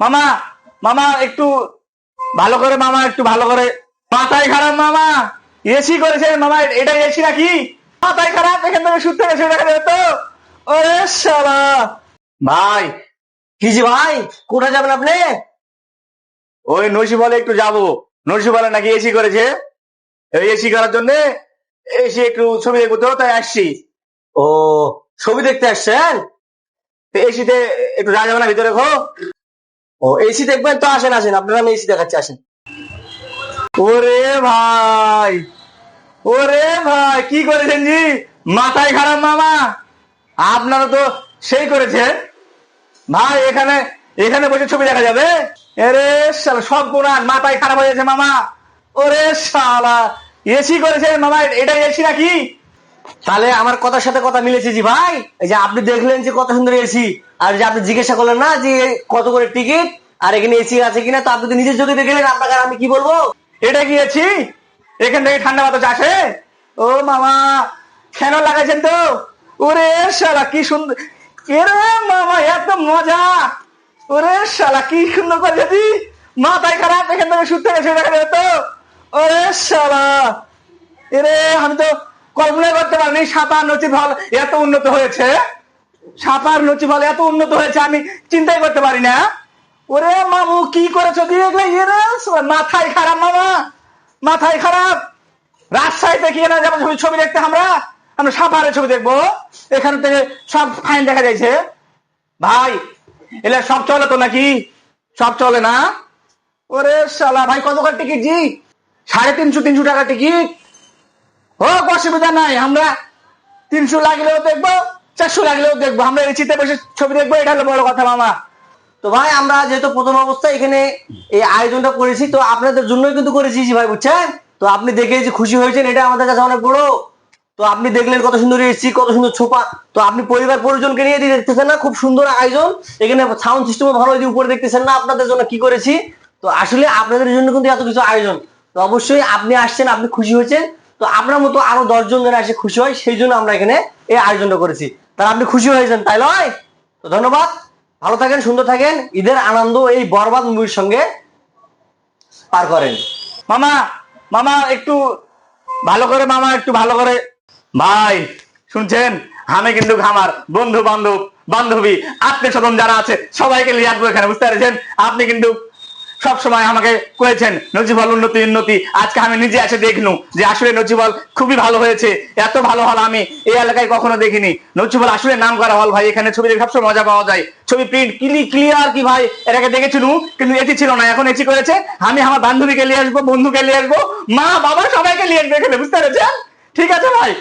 মামা মামা, একটু ভালো করে, মামা, একটু ভালো করে। মাথায় খারাপ, মামা। এসি করেছে, মামা, এটা এসি নাকি? মাথায় খারাপ, এখান থেকে শুতে গেছে তো। ওরে শালা। ভাই, কি যে ভাই, কোথায় যাবেন আপনি? ওই নসি বলে একটু যাব। নসি বলে নাকি এসি করেছে। এসি করার জন্য এসি একটু ছবি দেখব তো, তাই আসছি। ও, ছবি দেখতে আসছেন? এসিতে একটু যা যাবে না ভিতরে খো ও এসি দেখবেন তো? আসেন আসেন, আপনারা আমি এসি দেখাচ্ছি, আসেন। ওরে ভাই ওরে ভাই, কি করেছেন জি? মাথায় খারাপ মামা। আপনারা তো সেই করেছেন। ভাই, এখানে এখানে বসে ছবি দেখা যাবে? এরে শালা, সব কোরআন মাথায় খারাপ হয়ে গেছে মামা। ওরে শালা এসি করেছে মামা এটা এসি নাকি? তাহলে আমার কথার সাথে কথা মিলেছে জি ভাই। এই যে আপনি দেখলেন যে কত সুন্দর এসি, আর যে আপনি জিজ্ঞাসা করলেন না যে কত করে টিকিট, আর এখানে এসি আছে কিনা, তো আপনি নিজের চোখে দেখলেন, আপনাকে আমি কি বলব? এটা কি এসি? এখান থেকে ঠান্ডা বাতাস আসে? ও মামা ফ্যান লাগাইছেন তো? ওরে শালা, কি সুন্দর। মামা, এত মজা। ওরে শালা, কি সুন্দর করে যদি মাথায় খারাপ, এখান থেকে শুতে গেছে দেখা যাবে তো। ওরে শালা। এরে, আমি তো কল্পনা করতে পারিনি সাঁতার নচি ফল এত উন্নত হয়েছে। সাঁতার নচি ফল এত উন্নত হয়েছে, আমি চিন্তাই করতে পারি না। ওরে মামু, কি করেছ? এগুলো মাথায় খারাপ, মামা। মাথায় খারাপ। রাজশাহীতে কি না যেমন ছবি দেখতে আমরা আমরা সাপারে ছবি দেখব। এখান থেকে সব ফাইন দেখা যাইছে। ভাই, এলে সব চলে তো নাকি? সব চলে না? ওরে শালা, ভাই কত করে টিকিট জি? সাড়ে তিনশো তিনশো টাকা টিকিট অসুবিধা নাই, আমরা তিনশো লাগলেও দেখব, চারশো লাগলেও দেখব। আমরা এসিতে বসে ছবি দেখব, এটা হলো বড় কথা মামা। তো ভাই, আমরা যেহেতু প্রথম অবস্থায় এখানে এই আয়োজনটা করেছি, তো আপনাদের জন্যই কিন্তু করেছি ভাই, বুঝছেন? তো আপনি দেখে যে খুশি হয়েছেন, এটা আমাদের কাছে অনেক বড়। তো আপনি দেখলেন কত সুন্দর এসি কত সুন্দর ছোপা। তো আপনি পরিবার পরিজনকে নিয়ে দিয়ে দেখতেছেন না, খুব সুন্দর আয়োজন। এখানে সাউন্ড সিস্টেমও ভালো এই যে উপরে দেখতেছেন না, আপনাদের জন্য কি করেছি? তো আসলে আপনাদের জন্য কিন্তু এত কিছু আয়োজন। তো অবশ্যই আপনি আসছেন, আপনি খুশি হয়েছেন। তো আপনার মতো আরও দশজন যেন এসে খুশি হয়, সেই জন্য আমরা এখানে এই আয়োজনটা করেছি। তাহলে আপনি খুশি হয়েছেন তাই নয় তো ধন্যবাদ। ভালো থাকেন, সুন্দর থাকেন। ঈদের আনন্দ এই বরবাদ মুভির সঙ্গে পার করেন। মামা মামা একটু ভালো করে, মামা একটু ভালো করে। ভাই, শুনছেন? আমি কিন্তু আমার বন্ধু বান্ধব বান্ধবী আত্মীয় স্বজন যারা আছে, সবাইকে নিয়ে আসব এখানে, বুঝতে পেরেছেন? আপনি কিন্তু সব সময় আমাকে কয়েছেন নজিবল উন্নতি উন্নতি। আজকে আমি নিজে এসে দেখলু যে আসলে নজিবল খুবই ভালো হয়েছে, এত ভালো হল আমি এই এলাকায় কখনো দেখিনি। নজিবল আসলে নাম করা হল ভাই, এখানে ছবি দেখে সবসময় মজা পাওয়া যায়। ছবি প্রিন্ট ক্লি ক্লিয়ার কি ভাই? আগে দেখেছিলু? কিন্তু এটি ছিল না, এখন এটি করেছে। আমি আমার বান্ধবীকে নিয়ে আসব, বন্ধুকে নিয়ে আসব, মা, বাবা সবাইকে নিয়ে আসব এখানে, বুঝতে পেরেছেন? ঠিক আছে ভাই।